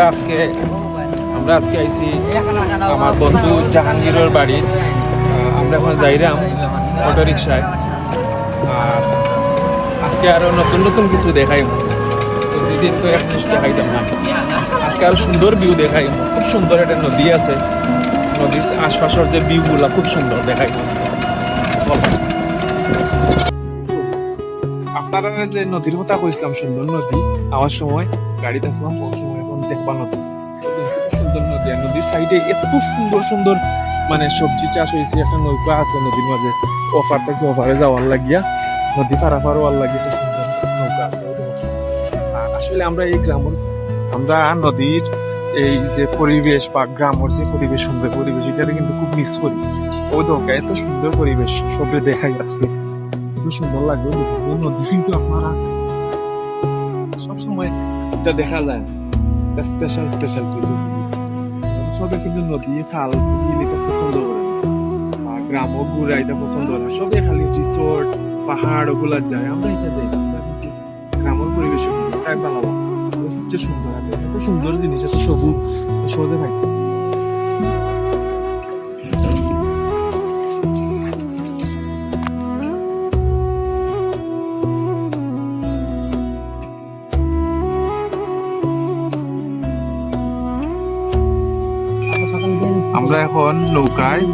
আমরা আজকে আমরা আজকে আইছি আমার বন্ধু জাহাঙ্গীরের বাড়ি। আমরা এখন যাইরাম অটো রিক্সায় আর আজকে আরও নতুন নতুন কিছু দেখাই দুই তো এক জিনিস দেখাইতাম না। আজকে আরও সুন্দর ভিউ দেখাই খুব সুন্দর একটা নদী আছে। নদীর আশপাশের যে ভিউগুলা খুব সুন্দর দেখাই আপনারা যে নদীর কথা কইছিলাম, সুন্দর নদী, আমার সময় গাড়িতে আসলাম সময়। দেখবা নদী সুন্দর নদী নদীর সাইডে এত সুন্দর সুন্দর মানে সবজি চাষ হয়েছে, একটা নৌকা আছে নদীর মাঝে। অফার থেকে অফারে যাওয়ার লাগিয়া? নদী পারাপার হওয়ার লাগিয়ে সুন্দর নৌকা আছে আসলে আমরা এই গ্রামের আমরা নদীর এই যে পরিবেশ বা গ্রামের যে পরিবেশ, সুন্দর পরিবেশ এটাকে কিন্তু খুব মিস করি। ওই দরকার এত সুন্দর পরিবেশ, সবে দেখা যাচ্ছে এত সুন্দর লাগবে নদী কিন্তু আপনারা সবসময় এটা দেখা যায়। স্পেশাল স্পেশাল কিছু সবে কিন্তু নদী, খাল গ্রাম পছন্দ করে না। এটা পছন্দ করে না। সবে খালি রিসোর্ট পাহাড় ওগুলা যায়, আমরা এটা যাই গ্রামের পরিবেশ তাই ভালো। সবচেয়ে সুন্দর এত সুন্দর জিনিস আছে, সবুজ সহজে থাকে আমরা এখন নৌকায়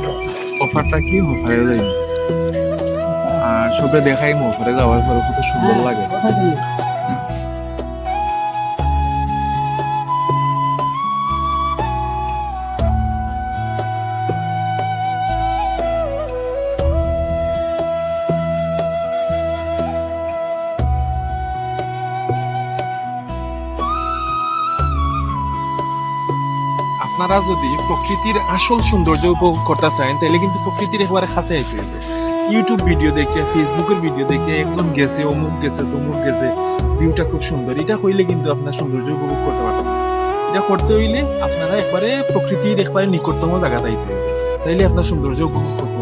অফারটা কি? অফারে যাই। আর সবে দেখাই অফারে যাওয়ার পরে কত সুন্দর লাগে। আপনারা যদি প্রকৃতির আসল সৌন্দর্য উপভোগ করতে চান, তাহলে কিন্তু প্রকৃতির একবারে কাছে আইতে ইউটিউব ভিডিও দেখে ফেসবুকের ভিডিও দেখে, একজন গেছে, অমুক গেছে, তমুক গেছে ভিউটা খুব সুন্দর। এটা হইলে কিন্তু আপনার সৌন্দর্য উপভোগ করতে পারবেন। এটা করতে হইলে আপনারা একবারে প্রকৃতির একবারে নিকটতম জায়গা আইতে হবে তাইলে আপনার সৌন্দর্য উপভোগ করতে